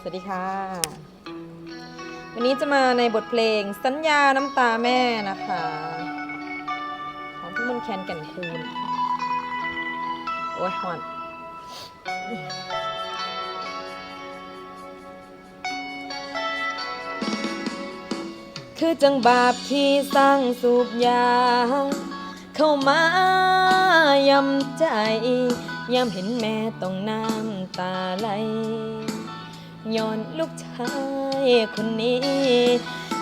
สวัสดีค่ะ วันนี้จะมาในบทเพลงสัญญาน้ำตาแม่นะคะ ของพี่มนแคนแก่นคูณโอ้ยหอนคือจังบาปที่สร้างสูบยา เข้ามายำใจ ยามเห็นแม่ต้องน้ำตาไหลย้อนลูกชายคนนี้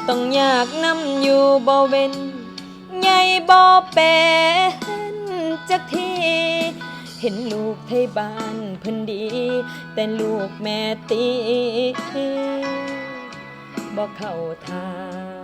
ต้องอยากนำอยู่บ่เว้นใหญ่บ่เป็นจักทีเห็นลูกไทยบ้านเพิ่นดี แต่ลูกแม่ตีบ่เข้าทาง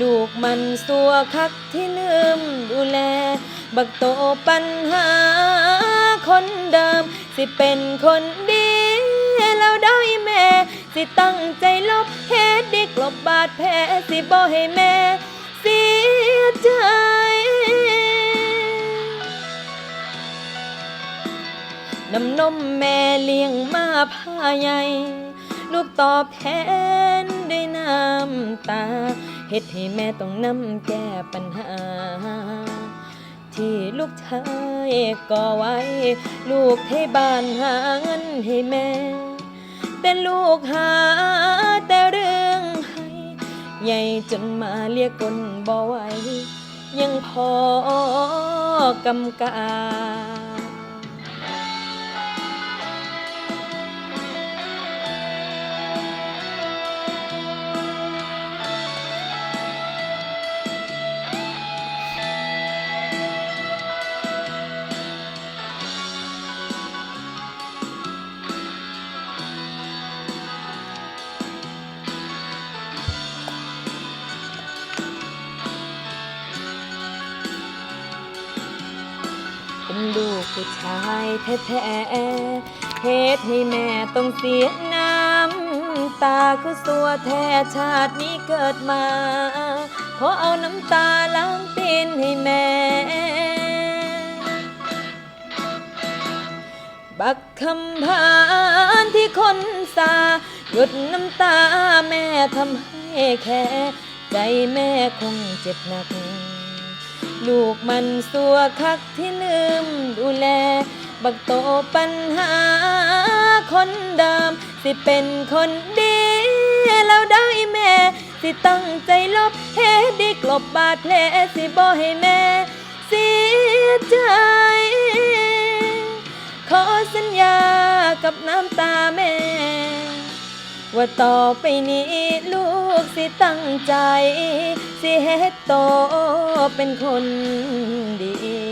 ลูกมันสัวคักที่ลืมดูแล บักโตปัญหาคนเดิม สิเป็นคนดีแล้วได้แม่ สิตั้งใจลบเหตุดีกลบบาดแผลสิบ่ให้แม่ เสียใจน้ำนมแม่เลี้ยงมาพาใหญ่ ลูกตอบแทนด้วยน้ำตา เฮ็ดให้แม่ต้องนำแก้ปัญหา ที่ลูกชายก่อไว้ ลูกให้บ้านหาเงินให้แม่ แต่ลูกหาแต่เรื่องให้ใหญ่จนมาเรียกคนบ่ไหวยังพอกำกา ลูกผู้ชายแท้ๆเหตุให้แม่ต้องเสียน้ำตาคือสัวแท้ชาตินี้เกิดมาขอเอาน้ำตาล้างตีนให้แม่ บักคำพานที่คนสาหยุดน้ำตาแม่ทำให้แค่ ใจแม่คงเจ็บหนัก ลูกมันสัวคักที่ลืมดูแล บักโตปัญหาคนเดิมสิเป็นคนดีแล้วได้แม่ สิตั้งใจลบเหตุดีกลบบาดแผลสิบ่ให้แม่เสียใจขอสัญญากับน้ำตาแม่ ว่าต่อไปนี้ลูก สิตั้งใจ สิเฮ็ดโตเป็นคนดี